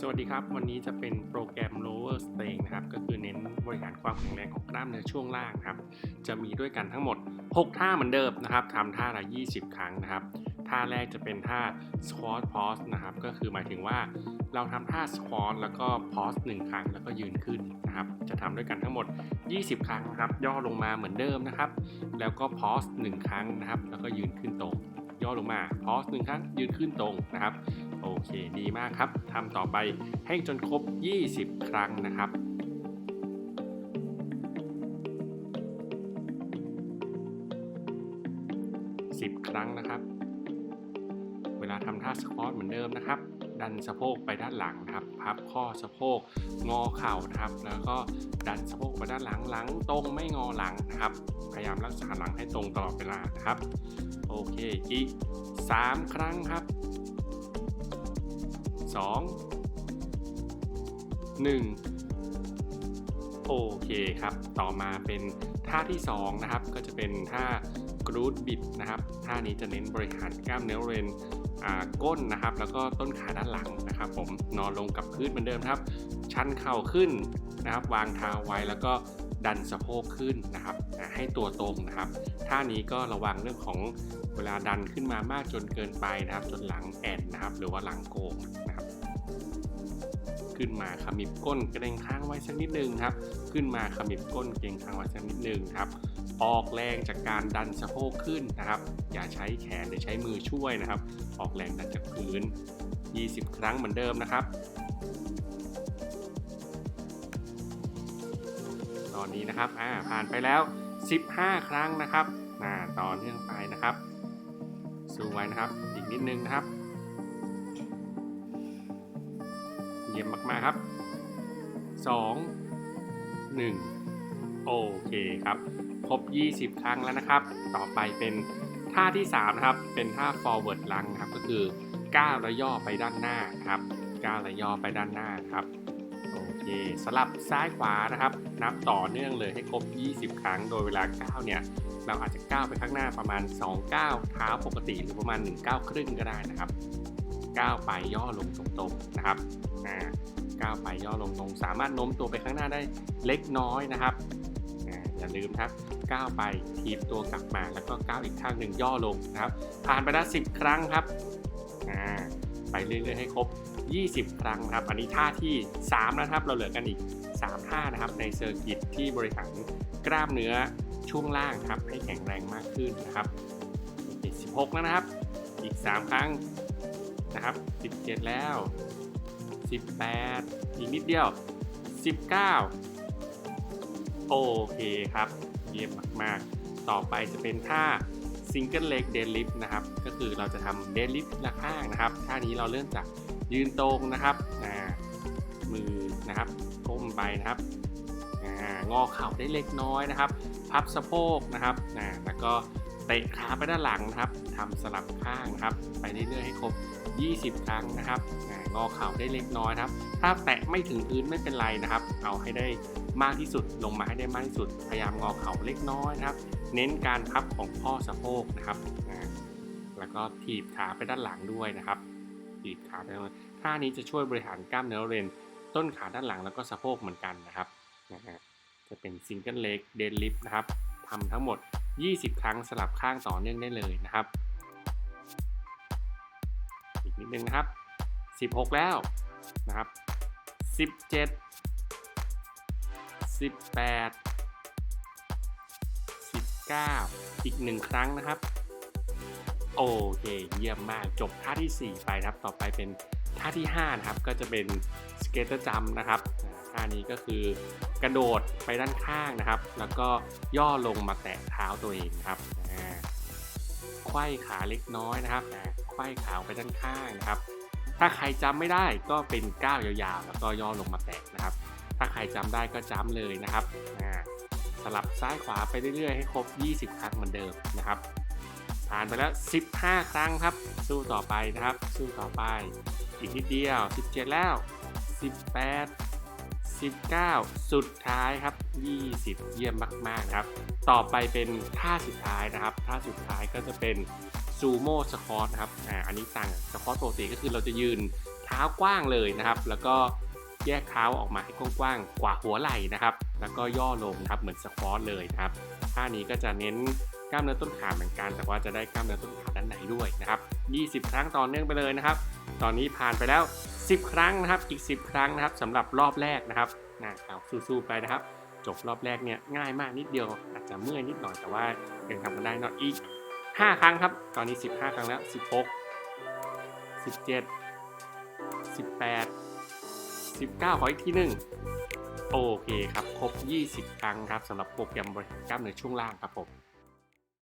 สวัสดีครับ วันนี้จะเป็นโปรแกรม lower string นะครับ ก็คือเน้นบริหารความแข็งแรงของกล้ามเนื้อช่วงล่างครับ จะมีด้วยกันทั้งหมด 6 ท่าเหมือนเดิมนะครับทำท่าละ 20 ครั้งนะครับ ท่าแรกจะเป็นท่า squat pause นะครับ ก็คือหมายถึงว่าเราทำท่า squat แล้วก็ pause 1 ครั้งแล้วก็ยืนขึ้นนะครับ จะทำด้วยกันทั้งหมด 20 ครั้งนะครับ ย่อลงมาเหมือนเดิมนะครับ แล้วก็ pause 1 ครั้งนะครับ แล้วก็ยืนขึ้นตรง ย่อลงมา pause 1 ครั้ง ยืนขึ้นตรงนะครับ โอเคดีมากครับทำต่อไปให้จนครบ 20 ครั้งนะครับ10ครั้งนะครับ เวลาทำท่าสควอตเหมือนเดิมนะครับ ดันสะโพกไปด้านหลังนะครับ พับข้อสะโพก งอเข่านะครับ แล้วก็ดันสะโพกไปด้านหลัง หลังตรงไม่งอหลังนะครับ พยายามรักษาหลังให้ตรงตลอดเวลานะครับ โอเคอีก3ครั้งครับ 2 1 โอเคครับ ต่อมาเป็นท่าที่ 2 นะครับ ก็จะเป็นท่ากรูดบิดนะครับ ท่านี้จะเน้นบริหารกล้ามเนื้อบริเวณก้นนะครับ แล้วก็ต้นขาด้านหลังนะครับ ผมนอนลงกับพื้นเหมือนเดิมครับ ชันเข่าขึ้นนะครับ วางเท้าไว้แล้วก็ ดันสะโพกขึ้นนะครับให้ตัวตรงนะครับท่านี้ก็ระวังเรื่องของเวลาดันขึ้นมามากจนเกินไปนะครับ จนหลังแอนนะครับ หรือว่าหลังโกงนะครับ ขึ้นมาขมิบก้นเกรงค้างไว้สักนิดนึงครับ ขึ้นมาขมิบก้นเกรงค้างไว้สักนิดนึงครับออกแรงจากการดันสะโพกขึ้นนะครับ อย่าใช้แขนหรือใช้มือช่วยนะครับ ออกแรงดันจากพื้น 20 ครั้งเหมือนเดิมนะครับ ตอนนี้นะครับอ่าผ่านไปแล้ว 15 ครั้งนะครับอ่าต่อเนื่องไปนะครับสู้ไว้นะครับ อีกนิดนึงนะครับ เยี่ยมมากๆครับ 2 1 โอเคครับ ครบ 20 ครั้งแล้วนะครับ ต่อไปเป็นท่าที่ 3 นะครับ เป็นท่า forward lung นะครับ ก็คือก้าวและย่อไปด้านหน้าครับก้าวและย่อไปด้านหน้าครับ เคสลับซ้ายขวานะครับ นับต่อเนื่องเลยให้ครบ 20 ครั้ง โดยเวลาก้าวเนี่ย เราอาจจะก้าวไปข้างหน้าประมาณ 2 ก้าวเท้าปกติหรือประมาณ1ก้าวครึ่งก็ได้นะครับ ก้าวไปย่อลงตรงๆนะครับก้าวไปย่อลงตรง สามารถโน้มตัวไปข้างหน้าได้เล็กน้อยนะครับอ่าอย่าลืมครับก้าวไปทีบตัวกลับมาแล้วก็ก้าวอีกข้างหนึ่งย่อลงนะครับ ผ่านไปแล้ว10 ครั้งครับอ่า ไปเรื่อยๆให้ครบ 20 ครั้งนะครับ อันนี้ท่าที่ 3 นะครับ เราเหลือกันอีก 3 ท่านะครับ ในเซอร์กิตที่บริหารกล้ามเนื้อช่วงล่างครับ ให้แข็งแรงมากขึ้นนะครับ16แล้วนะครับ อีก 3 ครั้งนะครับ 17 แล้ว 18 อีกนิดเดียว 19 โอเคครับ เยี่ยมมาก ๆ ต่อไปจะเป็นท่า Single Leg Deadlift นะครับ ก็คือเราจะทำ Deadlift ละข้างนะครับ ท่านี้เราเริ่มจากยืนตรงนะครับอ่ามือนะครับก้มไปนะครับงอเข่าได้เล็กน้อยนะครับ พับสะโพกนะครับอ่าแล้วก็เตะขาไปด้านหลังนะครับทำสลับข้างนะครับ ไปเรื่อยๆให้ครบ 20 ครั้งนะครับงอเข่าได้เล็กน้อยครับ ถ้าแตะไม่ถึงพื้นไม่เป็นไรนะครับ เอาให้ได้มากที่สุดลงมาให้ได้มากที่สุด พยายามงอเข่าเล็กน้อยนะครับ เน้นการพับของข้อสะโพกนะครับแล้วก็ถีบขาไปด้านหลังด้วยนะครับถีบขาไปหลังท่านี้จะช่วยบริหารกล้ามเนื้อบริเวณต้นขาด้านหลังแล้วก็สะโพกเหมือนกันนะครับนะฮะจะเป็น Single Leg Deadlift นะครับทำทั้งหมด 20 ครั้งสลับข้างต่อเนื่องได้เลยนะครับ อีกนิดนึงนะครับ 16 แล้วนะครับ 17 18 9 อีกหนึ่งครั้งนะครับ โอเค เยี่ยมมากจบท่าที่ 4 ไปนะครับ ต่อไปเป็นท่าที่ 5 นะครับ ก็จะเป็นสเกตเตอร์จัมนะครับท่านี้ก็คือกระโดดไปด้านข้างนะครับ แล้วก็ย่อลงมาแตะเท้าตัวเองครับอ่าไขว้ขาเล็กน้อยนะครับอ่าไขว้ขาไปด้านข้างนะครับ ถ้าใครจำไม่ได้ก็เป็นก้าวยาวๆ แล้วก็ย่อลงมาแตะนะครับ ถ้าใครจำได้ก็จำเลยนะครับ สลับซ้ายขวาไปเรื่อยๆให้ครบ 20 ครั้งเหมือนเดิมนะครับ ผ่านไปแล้ว 15 ครั้งครับ สู้ต่อไปนะครับ สู้ต่อไป อีกนิดเดียว 17 แล้ว 18 19 สุดท้ายครับ 20 เยี่ยมมาก ๆ ครับ ต่อไปเป็นท่าสุดท้ายนะครับ ท่าสุดท้ายก็จะเป็นซูโม่สควอตนะครับ อ่า อันนี้ต่างสควอตปกติก็คือเราจะยืนเท้ากว้างเลยนะครับ แล้วก็ แยกเท้าออกมาให้กว้างๆ กว่าหัวไหล่นะครับ แล้วก็ย่อลงนะครับเหมือนสควอตเลยนะครับ ท่านี้ก็จะเน้นกล้ามเนื้อต้นขาเหมือนกัน แต่ว่าจะได้กล้ามเนื้อต้นขาด้านในด้วยนะครับ 20 ครั้งต่อเนื่องไปเลยนะครับ ตอนนี้ผ่านไปแล้ว 10 ครั้งนะครับ อีก 10 ครั้งนะครับสำหรับรอบแรกนะครับนะเอาสู้ๆไปนะครับ จบรอบแรกเนี่ยง่ายมากนิดเดียว อาจจะเมื่อยนิดหน่อยแต่ว่ายังทำกันได้นอะอีก 5 ครั้งครับ ตอนนี้ 15 ครั้งแล้ว 16 17 18 19 ขออีกทีหนึ่งโอเคครับ ครบ 20 ครั้งครับสำหรับโปรแกรมบริหารกล้ามเนื้อช่วงล่างครับผม